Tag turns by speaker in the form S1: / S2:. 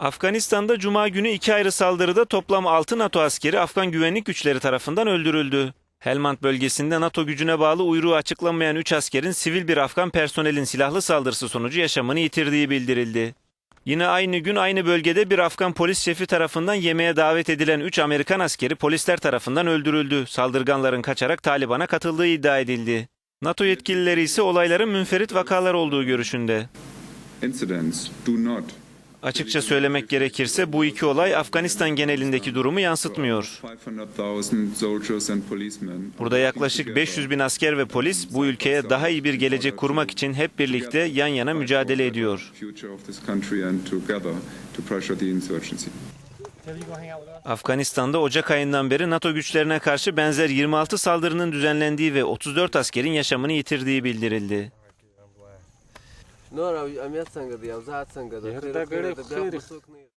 S1: Afganistan'da Cuma günü iki ayrı saldırıda toplam 6 NATO askeri Afgan güvenlik güçleri tarafından öldürüldü. Helmand bölgesinde NATO gücüne bağlı uyruğu açıklanmayan 3 askerin sivil bir Afgan personelin silahlı saldırısı sonucu yaşamını yitirdiği bildirildi. Yine aynı gün aynı bölgede bir Afgan polis şefi tarafından yemeğe davet edilen 3 Amerikan askeri polisler tarafından öldürüldü. Saldırganların kaçarak Taliban'a katıldığı iddia edildi. NATO yetkilileri ise olayların münferit vakalar olduğu görüşünde.
S2: incidents do not
S1: Açıkça söylemek gerekirse bu iki olay Afganistan genelindeki durumu yansıtmıyor.
S2: 500,000 soldiers and policemen.
S1: Burada yaklaşık 500 bin asker ve polis bu ülkeye daha iyi bir gelecek kurmak için hep birlikte yan yana mücadele ediyor. Afganistan'da Ocak ayından beri NATO güçlerine karşı benzer 26 saldırının düzenlendiği ve 34 askerin yaşamını yitirdiği bildirildi.
S3: نور او امنیت څنګه دی او ځات څنګه
S4: دی
S3: خیر
S4: د
S3: خیر
S4: د
S3: بیا څوک نه